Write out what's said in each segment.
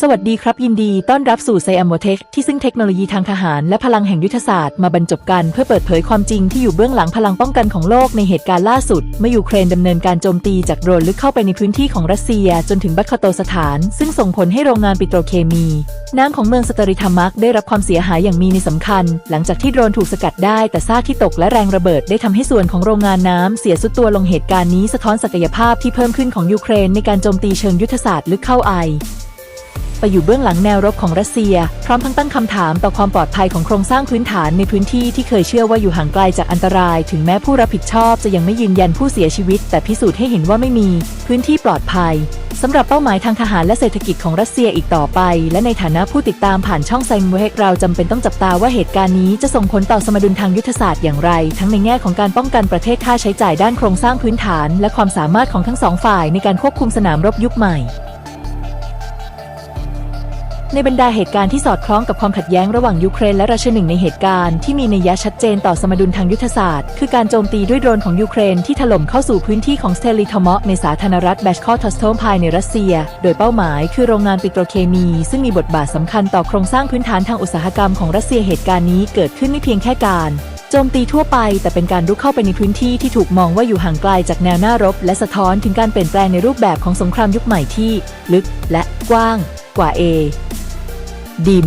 สวัสดีครับยินดีต้อนรับสู่ไซแอมโมเทคที่ซึ่งเทคโนโลยีทางทหารและพลังแห่งยุทธศาสตร์มาบรรจบกันเพื่อเปิดเผยความจริงที่อยู่เบื้องหลังพลังป้องกันของโลกในเหตุการณ์ล่าสุด เมื่อยูเครนดำเนินการโจมตีจากโดรนลึกเข้าไปในพื้นที่ของรัสเซีย จนถึงบัคคาโตสถาน ซึ่งส่งผลให้โรงงานปิโตรเคมี น้ำของเมืองสตอริธามักได้รับความเสียหายอย่างมีในสำคัญ หลังจากที่โดรนถูกสกัดได้แต่ซากที่ตกและแรงระเบิดได้ทำให้ส่วนของโรงงานน้ำเสียสุดตัวลงเหตุการณ์นี้สะท้อนศักยภาพที่เพิ่มขึ้นของยูเครนในการโจมตีเชิงยุทธศาสตร์ลึกเข้าไอ ไปอยู่เบื้องหลังแนวรบของรัสเซีย พร้อมทั้งตั้งคำถามต่อความปลอดภัยของโครงสร้างพื้นฐานในพื้นที่ที่เคยเชื่อว่าอยู่ห่างไกลจากอันตราย ถึงแม้ผู้รับผิดชอบจะยังไม่ยืนยันผู้เสียชีวิต แต่พิสูจน์ให้เห็นว่าไม่มี พื้นที่ปลอดภัยสำหรับเป้าหมายทางทหารและเศรษฐกิจของรัสเซียอีกต่อไป และในฐานะผู้ติดตามผ่านช่องไซมเวกเราจำเป็นต้องจับตาว่าเหตุการณ์นี้จะส่งผลต่อสมดุลทางยุทธศาสตร์อย่างไร ทั้งในแง่ของการป้องกันประเทศค่าใช้จ่ายด้านโครงสร้างพื้นฐาน และความสามารถของทั้งสองฝ่ายในการควบคุมสนามรบยุคใหม่ ในบรรดาเหตุการณ์ที่สอดคล้องกับความขัดแย้งระหว่างยูเครนและรัสเซียหนึ่งในเหตุการณ์ที่มีนัยยะชัดเจนต่อสมดุลทางยุทธศาสตร์ คือการโจมตีด้วยโดรนของยูเครนที่ถล่มเข้าสู่พื้นที่ของสเตลิทอมอในสาธารณรัฐแบชคอทัสโตมภายในรัสเซีย โดยเป้าหมายคือโรงงานปิโตรเคมี ซึ่งมีบทบาทสำคัญต่อโครงสร้างพื้นฐานทางอุตสาหกรรมของรัสเซียเหตุการณ์นี้เกิดขึ้นไม่เพียงแค่การโจมตีทั่วไปแต่เป็นการรุกเข้าไปในพื้นที่ที่ถูกมองว่าอยู่ห่างไกลจากแนวหน้ารบ และสะท้อนถึงการเปลี่ยนแปลงในรูปแบบของสงครามยุคใหม่ที่ ลึกและกว้าง กว่า A ดิม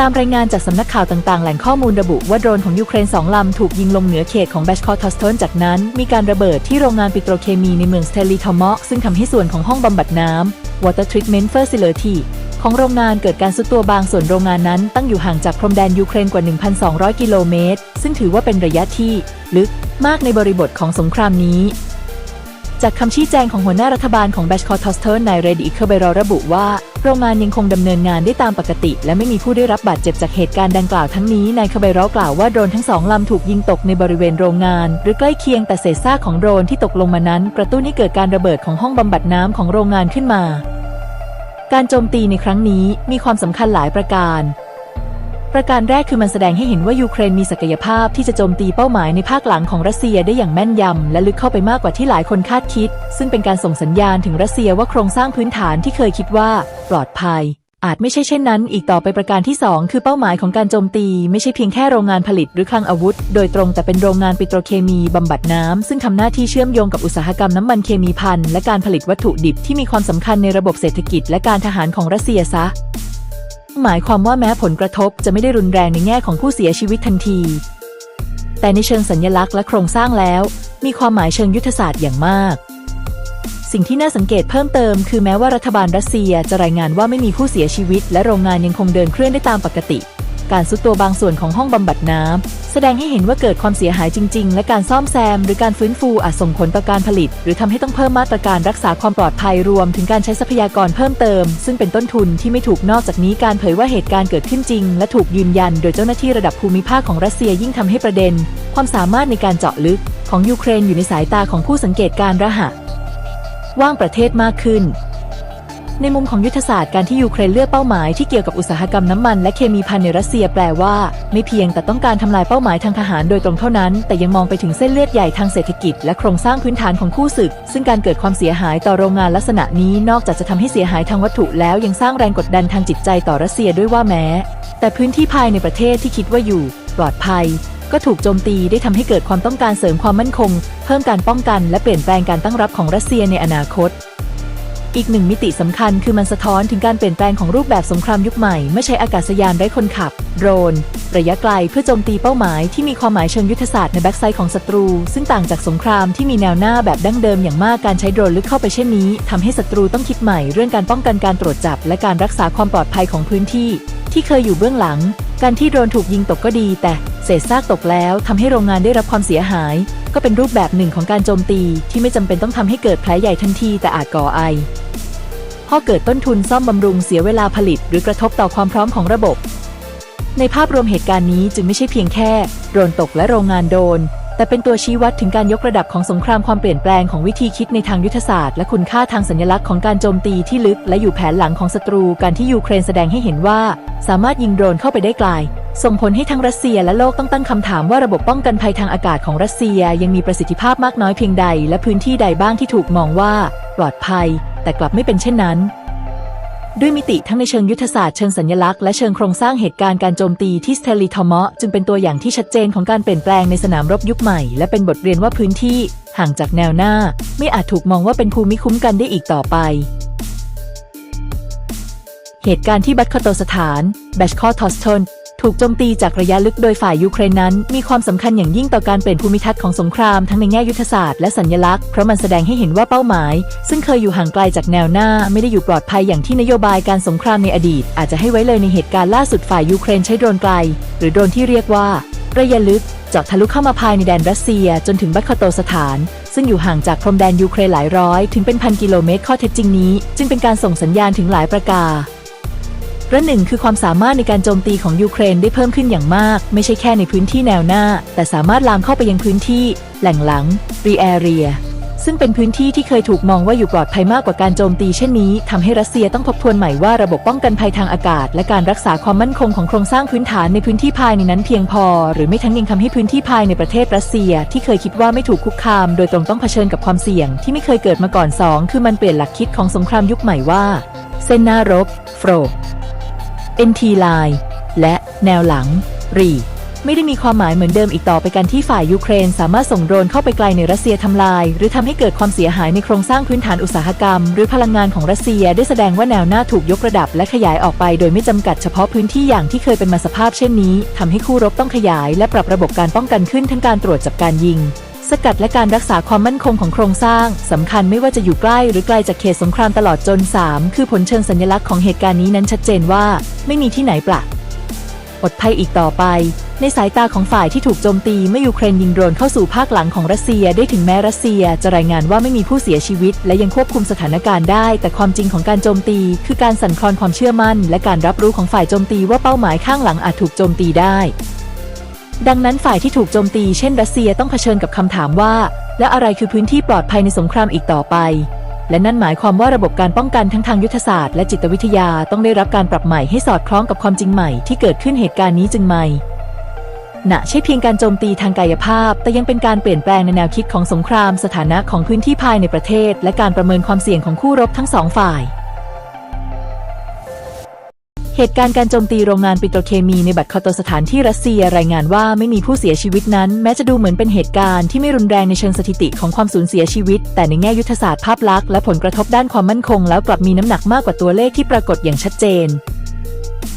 ตามรายงานจากสำนักข่าวต่างๆ แหล่งข้อมูลระบุว่าโดรนของยูเครนสองลำถูกยิงลงเหนือเขตของแบชคอทอสโตนจากนั้น มีการระเบิดที่โรงงานปิโตรเคมีในเมืองสเตลิทอมอกซึ่งทำให้ส่วนของห้องบำบัดน้ำ Water Treatment Facility ของโรงงานเกิดการซุดตัวบางส่วนโรงงานนั้น ตั้งอยู่ห่างจากพรมแดนยูเครนกว่า 1,200 กิโลเมตร ซึ่งถือว่าเป็นระยะที่ลึกมากในบริบทของสงครามนี้ จากคำชี้แจงของหัวหน้ารัฐบาลของแบชคอทอสเทอร์นายเรดิอิเคเบรอระบุว่า โรงงานยังคงดำเนินงานได้ตามปกติ และไม่มีผู้ได้รับบาดเจ็บจากเหตุการณ์ดังกล่าวทั้งนี้นายคาเบรอกล่าวว่าโดรนทั้งสองลำถูกยิงตกในบริเวณโรงงาน หรือใกล้เคียงแต่เศษซากของโดรนที่ตกลงมานั้น กระตุ้นให้เกิดการระเบิดของห้องบำบัดน้ำของโรงงานขึ้นมา การโจมตีในครั้งนี้มีความสำคัญหลายประการ ประการแรกคือมันแสดงให้เห็นว่ายูเครนมีศักยภาพที่จะโจมตีเป้าหมายในภาคหลังของรัสเซียได้อย่างแม่นยำและลึกเข้าไปมากกว่าที่หลายคนคาดคิด ซึ่งเป็นการส่งสัญญาณถึงรัสเซียว่าโครงสร้างพื้นฐานที่เคยคิดว่า ปลอดภัย อาจไม่ใช่เช่นนั้น อีกต่อไปประการที่ 2 คือเป้าหมายของการโจมตี ไม่ใช่เพียงแค่โรงงานผลิตหรือคลังอาวุธ โดยตรงแต่เป็นโรงงานปิโตรเคมีบำบัดน้ำซึ่งทำหน้าที่เชื่อมโยงกับอุตสาหกรรมน้ำมันเคมีพันและการผลิตวัตถุดิบที่มีความสำคัญในระบบเศรษฐกิจ และการทหารของรัสเซียซะ หมายความว่าแม้ผลกระทบจะไม่ได้รุนแรงในแง่ของผู้เสียชีวิตทันที แต่ในเชิงสัญญลักษณ์และโครงสร้างแล้ว มีความหมายเชิงยุทธศาสตร์อย่างมาก สิ่งที่น่าสังเกตเพิ่มเติมคือแม้ว่ารัฐบาลรัสเซียจะรายงานว่าไม่มีผู้เสียชีวิต และโรงงานยังคงเดินเคลื่อนได้ตามปกติ การซุดตัวบางส่วนของห้องบำบัดน้ำแสดงให้เห็นว่าเกิดความเสียหายจริง ๆ และการซ่อมแซม หรือการฟื้นฟูอาจส่งผลต่อการผลิต หรือทำให้ต้องเพิ่มมาตรการรักษาความปลอดภัยรวม ถึงการใช้ทรัพยากรเพิ่มเติม ซึ่งเป็นต้นทุนที่ไม่ถูกนอกจากนี้การเผยว่าเหตุการณ์เกิดขึ้นจริง และถูกยืนยัน โดยเจ้าหน้าที่ระดับภูมิภาคของรัสเซียยิ่งทำให้ประเด็น ความสามารถในการเจาะลึก ของยูเครนอยู่ในสายตาของผู้สังเกตการณ์ระหะว่างประเทศมากขึ้น ในมุมของยุทธศาสตร์การที่ยูเครนเลือกเป้าหมายที่เกี่ยวกับอุตสาหกรรมน้ำมันและเคมีพันในรัสเซียแปลว่า ไม่เพียงแต่ต้องการทำลายเป้าหมายทางทหารโดยตรงเท่านั้น แต่ยังมองไปถึงเส้นเลือดใหญ่ทางเศรษฐกิจและโครงสร้างพื้นฐานของคู่ศึก ซึ่งการเกิดความเสียหายต่อโรงงานลักษณะนี้นอกจากจะทำให้เสียหายทางวัตถุแล้วยังสร้างแรงกดดันทางจิตใจต่อรัสเซียด้วยว่าแม้ แต่พื้นที่ภายในประเทศที่คิดว่าอยู่ ปลอดภัยก็ถูกโจมตีได้ทำให้เกิดความต้องการเสริมความมั่นคง เพิ่มการป้องกันและเปลี่ยนแปลงการตั้งรับของรัสเซียในอนาคต อีกหนึ่งมิติสำคัญคือมันสะท้อนถึงการเปลี่ยนแปลงของรูปแบบสงครามยุคใหม่ ไม่ใช้อากาศยานไร้คนขับ โดรน ระยะไกลเพื่อโจมตีเป้าหมายที่มีความหมายเชิงยุทธศาสตร์ในแบ็กไซด์ของศัตรู ซึ่งต่างจากสงครามที่มีแนวหน้าแบบดั้งเดิมอย่างมากการใช้โดรนลึกเข้าไปเช่นนี้ทำให้ศัตรูต้องคิดใหม่เรื่องการป้องกันการตรวจจับ และการรักษาความปลอดภัยของพื้นที่ ที่เคยอยู่เบื้องหลัง การที่โดรนถูกยิงตกก็ดี แต่เศษซากตกแล้วทำให้โรงงานได้รับความเสียหาย ก็เป็นรูปแบบหนึ่งของการโจมตีที่ไม่จำเป็นต้องทำให้เกิดแผลใหญ่ทันทีแต่อาจก่อไอพอเกิดต้นทุนซ่อมบำรุงเสียเวลาผลิต หรือกระทบต่อความพร้อมของระบบ ในภาพรวมเหตุการณ์นี้จึงไม่ใช่เพียงแค่โดรนตกและโรงงานโดน แต่เป็นตัวชี้วัดถึงการยกระดับของสงครามความเปลี่ยนแปลงของวิธีคิดในทางยุทธศาสตร์และคุณค่าทางสัญลักษณ์ของการโจมตีที่ลึกและอยู่แผนหลังของศัตรูการที่ยูเครนแสดงให้เห็นว่า สามารถยิงโดรนเข้าไปได้ไกลส่งผลให้ทั้งรัสเซียและโลกต้องตั้งคำถามว่าระบบป้องกันภัยทางอากาศของรัสเซียยังมีประสิทธิภาพมากน้อยเพียงใด และพื้นที่ใดบ้างที่ถูกมองว่า ปลอดภัย แต่กลับไม่เป็นเช่นนั้น ด้วยมิติทั้งในเชิงยุทธศาสตร์เชิงสัญลักษณ์และเชิงโครงสร้างเหตุการณ์การโจมตีที่สเตลิทอมอจึงเป็นตัวอย่างที่ชัดเจนของการเปลี่ยนแปลงในสนามรบยุคใหม่ และเป็นบทเรียนว่าพื้นที่ ห่างจากแนวหน้า ไม่อาจถูกมองว่าเป็นภูมิคุ้มกันได้อีกต่อไป เหตุการณ์ที่บัตคาโตสถาน แบชคอทอสทน ถูกโจมตีจากระยะลึกโดยฝ่ายยูเครนนั้น มีความสำคัญอย่างยิ่งต่อการเปลี่ยนภูมิทัศน์ของสงครามทั้งในแง่ยุทธศาสตร์และสัญลักษณ์เพราะมันแสดงให้เห็นว่าเป้าหมาย ซึ่งเคยอยู่ห่างไกลจากแนวหน้า ไม่ได้อยู่ปลอดภัยอย่างที่นโยบายการสงครามในอดีต อาจจะให้ไว้เลยในเหตุการณ์ล่าสุดฝ่ายยูเครนใช้โดรนไกล หรือโดรนที่เรียกว่า ระยะลึกเจาะทะลุเข้ามาภายในแดนรัสเซียจนถึงบัคคโตสถาน ซึ่งอยู่ห่างจากพรมแดนยูเครนหลายร้อย ถึงเป็นพันกิโลเมตรข้อเท็จจริงนี้ จึงเป็นการส่งสัญญาณถึงหลายประการ ระหนึ่งคือความสามารถในการโจมตีของยูเครนได้เพิ่มขึ้นอย่างมาก ไม่ใช่แค่ในพื้นที่แนวหน้า แต่สามารถลามเข้าไปยังพื้นที่ แหล่งหลังรีแอเรียซึ่งเป็นพื้นที่ที่เคยถูกมองว่าอยู่ปลอดภัยมากกว่าการโจมตีเช่นนี้ทำให้รัสเซียต้องทบทวนใหม่ว่าระบบป้องกันภัยทางอากาศ และการรักษาความมั่นคงของโครงสร้างพื้นฐานในพื้นที่ภายในนั้นเพียงพอ หรือไม่ทั้งยังทำให้พื้นที่ภายในประเทศรัสเซีย ที่เคยคิดว่าไม่ถูกคุกคาม โดยตรงต้องเผชิญกับความเสี่ยง ที่ไม่เคยเกิดมาก่อน 2 คือมันเปลี่ยนหลักคิดของสงครามยุคใหม่ว่าเส้นหน้ารบโฟร NT Line และแนวหลัง รี ไม่ได้มีความหมายเหมือนเดิมอีกต่อไปกันที่ฝ่ายยูเครน สามารถส่งโดรนเข้าไปไกลในรัสเซียทำลาย หรือทำให้เกิดความเสียหายในโครงสร้างพื้นฐานอุตสาหกรรม หรือพลังงานของรัสเซียได้แสดงว่าแนวหน้าถูกยกระดับและขยายออกไป โดยไม่จำกัดเฉพาะพื้นที่อย่างที่เคยเป็นมาสภาพเช่นนี้ทำให้คู่รบต้องขยาย และปรับระบบการป้องกันขึ้นทั้งการตรวจจับการยิง สกัดและการรักษาความมั่นคงของโครงสร้างสำคัญไม่ว่าจะอยู่ใกล้หรือไกลจากเขตสงครามตลอดจน 3 คือผลเชิงสัญลักษณ์ของเหตุการณ์นี้นั้นชัดเจนว่า ไม่มีที่ไหนปละอดภัยอีกต่อไป ในสายตาของฝ่ายที่ถูกโจมตีเมื่อยูเครนยิงโดรนเข้าสู่ภาคหลังของรัสเซียได้ถึงแม้รัสเซียจะรายงานว่าไม่มีผู้เสียชีวิต และยังควบคุมสถานการณ์ได้ แต่ความจริงของการโจมตี คือการสั่นคลอนความเชื่อมั่น และการรับรู้ของฝ่ายโจมตีว่าเป้าหมายข้างหลังอาจถูกโจมตีได้ ดังนั้นฝ่ายที่ถูกโจมตีเช่นรัสเซียต้องเผชิญกับคำถามว่า และอะไรคือพื้นที่ปลอดภัยในสงครามอีกต่อไป และนั่นหมายความว่าระบบการป้องกันทั้งทางยุทธศาสตร์และจิตวิทยาต้องได้รับการปรับใหม่ให้สอดคล้องกับความจริงใหม่ที่เกิดขึ้นเหตุการณ์นี้จึงไม่ณใช่เพียงการโจมตีทางกายภาพ แต่ยังเป็นการเปลี่ยนแปลงในแนวคิดของสงคราม สถานะของพื้นที่ภายในประเทศ และการประเมินความเสี่ยงของคู่รบทั้งสองฝ่าย เหตุการณ์การโจมตีโรงงานปิโตรเคมีในบัตคอตสถานที่รัสเซียรายงานว่าไม่มีผู้เสียชีวิตนั้น แม้จะดูเหมือนเป็นเหตุการณ์ที่ไม่รุนแรงในเชิงสถิติของความสูญเสียชีวิต แต่ในแง่ยุทธศาสตร์ภาพลักษณ์และผลกระทบด้านความมั่นคง แล้วกลับมีน้ำหนักมากกว่าตัวเลขที่ปรากฏอย่างชัดเจน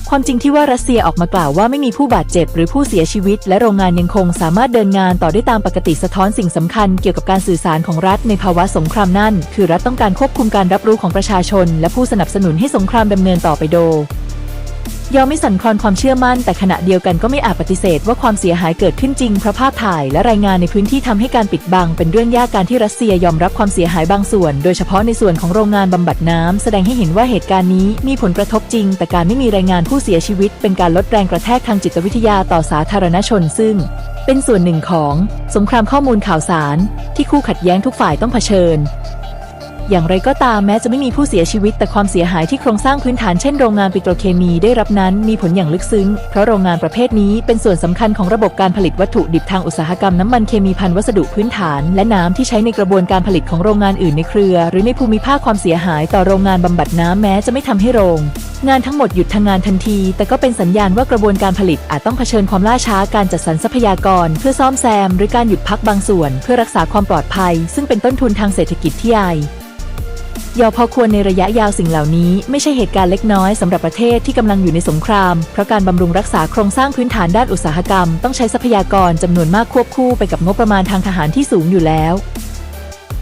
ความจริงที่ว่ารัสเซียออกมากล่าวว่าไม่มีผู้บาดเจ็บหรือผู้เสียชีวิต และโรงงานยังคงสามารถเดินงานต่อได้ตามปกติสะท้อนสิ่งสำคัญเกี่ยวกับการสื่อสารของรัฐในภาวะสงครามนั่น คือรัฐต้องการควบคุมการรับรู้ของประชาชน และผู้สนับสนุนให้สงครามดำเนินต่อไปโดย ยอมไม่สั่นคลอนความเชื่อมั่น แต่ขณะเดียวกันก็ไม่อาจปฏิเสธว่าความเสียหายเกิดขึ้นจริงเพราะภาพถ่ายและรายงานในพื้นที่ทำให้การปิดบัง เป็นเรื่องยากการที่รัสเซียยอมรับความเสียหายบางส่วน โดยเฉพาะในส่วนของโรงงานบำบัดน้ำแสดงให้เห็นว่าเหตุการณ์นี้มีผลกระทบจริง แต่การไม่มีรายงานผู้เสียชีวิต เป็นการลดแรงกระแทกทางจิตวิทยาต่อสาธารณชนซึ่งเป็นส่วนหนึ่งของสงครามข้อมูลข่าวสาร ที่คู่ขัดแย้งทุกฝ่ายต้องเผชิญ อย่างไรก็ตามแม้จะไม่มีผู้เสียชีวิต แต่ความเสียหายที่โครงสร้างพื้นฐานเช่นโรงงานปิโตรเคมีได้รับนั้นมีผลอย่างลึกซึ้ง เพราะโรงงานประเภทนี้เป็นส่วนสำคัญของระบบการผลิตวัตถุดิบทางอุตสาหกรรมน้ำมันเคมีพันวัสดุพื้นฐาน และน้ำที่ใช้ในกระบวนการผลิตของโรงงานอื่นในเครือ หรือในภูมิภาคความเสียหายต่อโรงงานบำบัดน้ำแม้จะไม่ทำให้โรง งานทั้งหมดหยุดทำงานทันที แต่ก็เป็นสัญญาณว่ากระบวนการผลิตอาจต้องเผชิญความล่าช้าการจัดสรรทรัพยากร เพื่อซ่อมแซม หรือการหยุดพักบางส่วน เพื่อรักษาความปลอดภัย ซึ่งเป็นต้นทุนทางเศรษฐกิจที่ใหญ่ ยอพอควรในระยะยาวสิ่งเหล่านี้ ไม่ใช่เหตุการณ์เล็กน้อยสำหรับประเทศที่กำลังอยู่ในสงคราม เพราะการบำรุงรักษาโครงสร้างพื้นฐานด้านอุตสาหกรรม ต้องใช้ทรัพยากรจำนวนมากควบคู่ไปกับงบประมาณทางทหารที่สูงอยู่แล้ว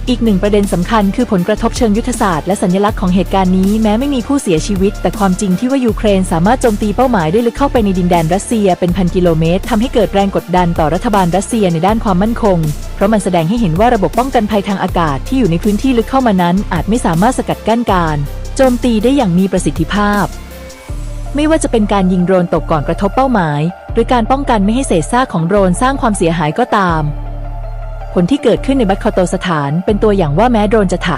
อีกหนึ่งประเด็นสำคัญคือผลกระทบเชิงยุทธศาสตร์และสัญลักษณ์ของเหตุการณ์นี้แม้ไม่มีผู้เสียชีวิต แต่ความจริงที่ว่ายูเครนสามารถโจมตีเป้าหมายได้ลึกเข้าไปในดินแดนรัสเซียเป็นพันกิโลเมตรทำให้เกิดแรงกดดันต่อรัฐบาลรัสเซียในด้านความมั่นคง เพราะมันแสดงให้เห็นว่าระบบป้องกันภัยทางอากาศที่อยู่ในพื้นที่ลึกเข้ามานั้น อาจไม่สามารถสกัดกั้นการ โจมตีได้อย่างมีประสิทธิภาพ ไม่ว่าจะเป็นการยิงโดรนตกก่อนกระทบเป้าหมาย หรือการป้องกันไม่ให้เศษซากของโดรนสร้างความเสียหายก็ตาม ผลที่เกิดขึ้นในบัตคอโตสถานเป็นตัวอย่างว่าแม้โดรนจะถะ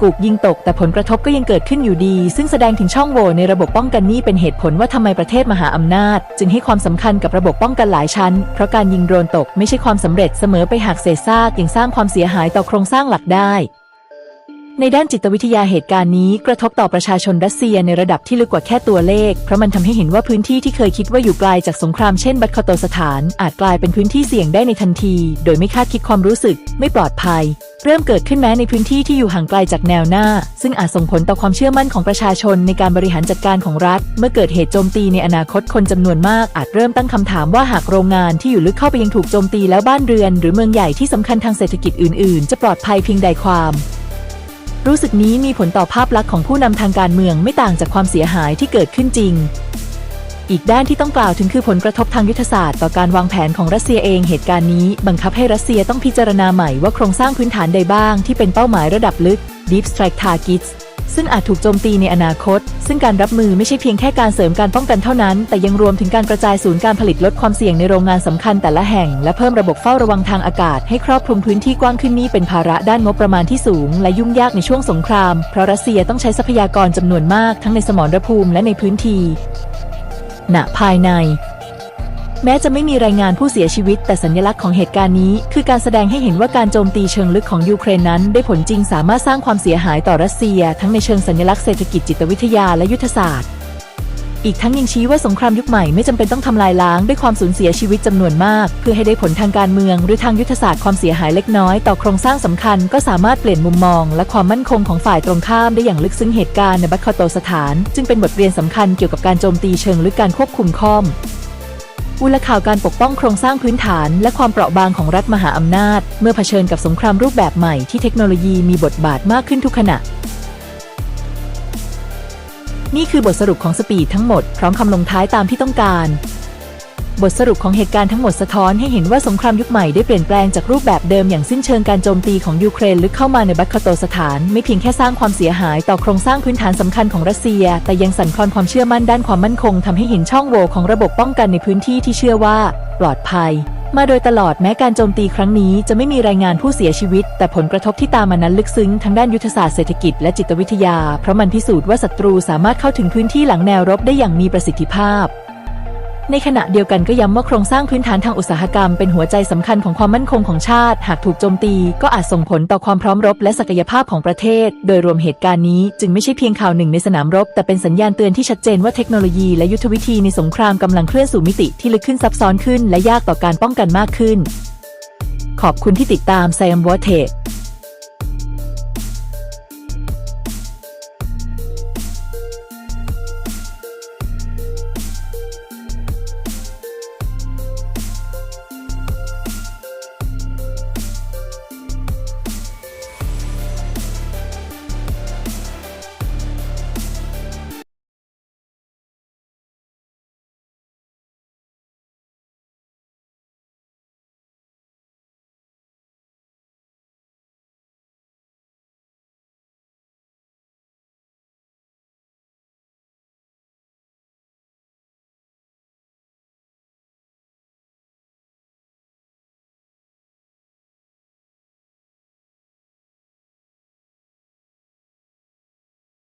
กูกยิงตกแต่ผลกระทบก็ยังเกิดขึ้นอยู่ดี ซึ่งแสดงถึงช่องโหว่ในระบบป้องกันนี้เป็นเหตุผลว่าทำไมประเทศมหาอำนาจ จึงให้ความสำคัญกับระบบป้องกันหลายชั้น เพราะการยิงโดรนตกไม่ใช่ความสำเร็จเสมอไปหากเศษซากยังสร้างความเสียหายต่อโครงสร้างหลักได้ ในด้านจิตวิทยาเหตุการณ์นี้กระทบต่อประชาชนรัสเซียในระดับที่ลึกกว่าแค่ตัวเลข เพราะมันทำให้เห็นว่าพื้นที่ที่เคยคิดว่าอยู่ไกลจากสงครามเช่นบัตคาโตสถาน อาจกลายเป็นพื้นที่เสี่ยงได้ในทันที โดยไม่คาดคิดความรู้สึก ไม่ปลอดภัย เริ่มเกิดขึ้นแม้ในพื้นที่ที่อยู่ห่างไกลจากแนวหน้า ซึ่งอาจส่งผลต่อความเชื่อมั่นของประชาชนในการบริหารจัดการของรัฐ เมื่อเกิดเหตุโจมตีในอนาคตคนจำนวนมาก อาจเริ่มตั้งคำถามว่าหากโรงงานที่อยู่ลึกเข้าไปยังถูกโจมตีแล้วบ้านเรือน หรือเมืองใหญ่ที่สำคัญทางเศรษฐกิจอื่นๆ จะปลอดภัยเพียงใดความ รู้สึกนี้มีผลต่อภาพลักษณ์ของผู้นำทางการเมืองไม่ต่างจากความเสียหายที่เกิดขึ้นจริง อีกด้านที่ต้องกล่าวถึงคือผลกระทบทางยุทธศาสตร์ต่อการวางแผนของรัสเซียเองเหตุการณ์นี้ บังคับให้รัสเซียต้องพิจารณาใหม่ว่าโครงสร้างพื้นฐานใดบ้างที่เป็นเป้าหมายระดับลึก Deep Strike Targets ซึ่งอาจถูกโจมตีในอนาคต ซึ่งการรับมือไม่ใช่เพียงแค่การเสริมการป้องกันเท่านั้น แต่ยังรวมถึงการกระจายศูนย์การผลิตลดความเสี่ยงในโรงงานสำคัญแต่ละแห่ง และเพิ่มระบบเฝ้าระวังทางอากาศ ให้ครอบคลุมพื้นที่กว้างขึ้นนี้เป็นภาระด้านงบประมาณที่สูง และยุ่งยากในช่วงสงคราม เพราะรัสเซียต้องใช้ทรัพยากรจำนวนมากทั้งในสมรภูมิและในพื้นที่ณภายใน แม้จะไม่มีรายงานผู้เสียชีวิต แต่สัญลักษณ์ของเหตุการณ์นี้ คือการแสดงให้เห็นว่าการโจมตีเชิงลึกของยูเครนนั้น ได้ผลจริงสามารถสร้างความเสียหายต่อรัสเซีย ทั้งในเชิงสัญลักษณ์เศรษฐกิจจิตวิทยาและยุทธศาสตร์ อีกทั้งยังชี้ว่าสงครามยุคใหม่ไม่จำเป็นต้องทำลายล้างด้วยความสูญเสียชีวิตจำนวนมาก เพื่อให้ได้ผลทางการเมือง หรือทางยุทธศาสตร์ความเสียหายเล็กน้อยต่อโครงสร้างสำคัญก็สามารถเปลี่ยนมุมมอง และความมั่นคงของฝ่ายตรงข้ามได้อย่างลึกซึ้งเหตุการณ์ในบัคคาโตสถาน จึงเป็นบทเรียนสำคัญเกี่ยวกับการโจมตีเชิงลึกการควบคุมข้อม อุลข่าวการปกป้องโครงสร้างพื้นฐาน และความเปราะบางของรัฐมหาอำนาจ เมื่อเผชิญกับสงครามรูปแบบใหม่ที่เทคโนโลยีมีบทบาทมากขึ้นทุกขณะ นี่คือบทสรุปของสปีดทั้งหมด พร้อมคำลงท้ายตามที่ต้องการ บทสรุปของเหตุการณ์ทั้งหมดสะท้อนให้เห็นว่าสงครามยุคใหม่ได้เปลี่ยนแปลงจากรูปแบบเดิมอย่างสิ้นเชิงการโจมตีของยูเครนลึกเข้ามาในบัคคาโตสถาน ไม่เพียงแค่สร้างความเสียหายต่อโครงสร้างพื้นฐานสำคัญของรัสเซีย แต่ยังสั่นคลอนความเชื่อมั่นด้านความมั่นคงทำให้เห็นช่องโหว่ของระบบป้องกันในพื้นที่ที่เชื่อว่า ปลอดภัย มาโดยตลอดแม้การโจมตีครั้งนี้จะไม่มีรายงานผู้เสียชีวิต แต่ผลกระทบที่ตามมานั้นลึกซึ้งทั้งด้านยุทธศาสตร์เศรษฐกิจและจิตวิทยา เพราะมันพิสูจน์ว่าศัตรูสามารถเข้าถึงพื้นที่หลังแนวรบได้อย่างมีประสิทธิภาพ ในขณะเดียวกันก็ย้ำว่าโครงสร้างพื้นฐานทางอุตสาหกรรมเป็นหัวใจสำคัญของความมั่นคงของชาติ หากถูกโจมตีก็อาจส่งผลต่อความพร้อมรบและศักยภาพของประเทศ โดยรวมเหตุการณ์นี้จึงไม่ใช่เพียงข่าวหนึ่งในสนามรบ แต่เป็นสัญญาณเตือนที่ชัดเจนว่าเทคโนโลยีและยุทธวิธีในสงครามกำลังเคลื่อนสู่มิติที่ลึกขึ้นซับซ้อนขึ้น และยากต่อการป้องกันมากขึ้น ขอบคุณที่ติดตาม s ซมวอเท